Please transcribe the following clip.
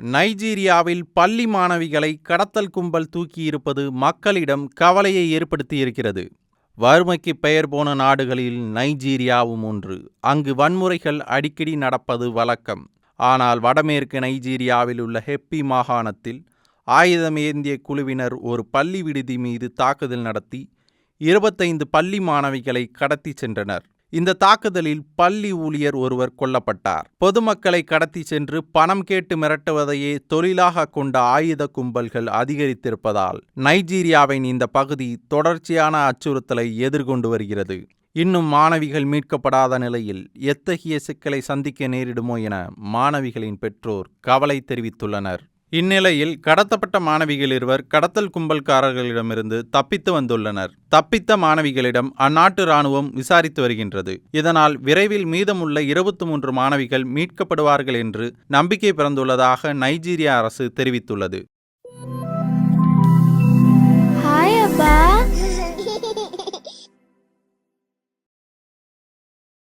நைஜீரியாவில் பள்ளி மாணவிகளை கடத்தல் கும்பல் தூக்கியிருப்பது மக்களிடம் கவலையை ஏற்படுத்தியிருக்கிறது. வறுமைக்கு பெயர் போன நாடுகளில் நைஜீரியாவும் ஒன்று. அங்கு வன்முறைகள் அடிக்கடி நடப்பது வழக்கம். ஆனால் வடமேற்கு நைஜீரியாவில் உள்ள ஹெப்பி மாகாணத்தில் ஆயுதம் ஏந்திய குழுவினர் ஒரு பள்ளி விடுதி மீது தாக்குதல் நடத்தி இருபத்தைந்து பள்ளி மாணவிகளை கடத்தி சென்றனர். இந்த தாக்குதலில் பள்ளி ஊழியர் ஒருவர் கொல்லப்பட்டார். பொதுமக்களை கடத்தி சென்று பணம் கேட்டு மிரட்டுவதையே தொழிலாக கொண்ட ஆயுத கும்பல்கள் அதிகரித்திருப்பதால் நைஜீரியாவின் இந்த பகுதி தொடர்ச்சியான அச்சுறுத்தலை எதிர்கொண்டு வருகிறது. இன்னும் மாணவிகள் மீட்கப்படாத நிலையில் எத்தகைய சிக்கலை சந்திக்க நேரிடுமோ என மாணவிகளின் பெற்றோர் கவலை தெரிவித்துள்ளனர். இந்நிலையில் கடத்தப்பட்ட மாணவிகள் இருவர் கடத்தல் கும்பல்காரர்களிடமிருந்து தப்பித்து வந்துள்ளனர். தப்பித்த மாணவிகளிடம் அந்நாட்டு ராணுவம் விசாரித்து வருகின்றது. இதனால் விரைவில் மீதமுள்ள இருபத்தி மூன்று மாணவிகள் மீட்கப்படுவார்கள் என்று நம்பிக்கை பிறந்துள்ளதாக நைஜீரிய அரசு தெரிவித்துள்ளது.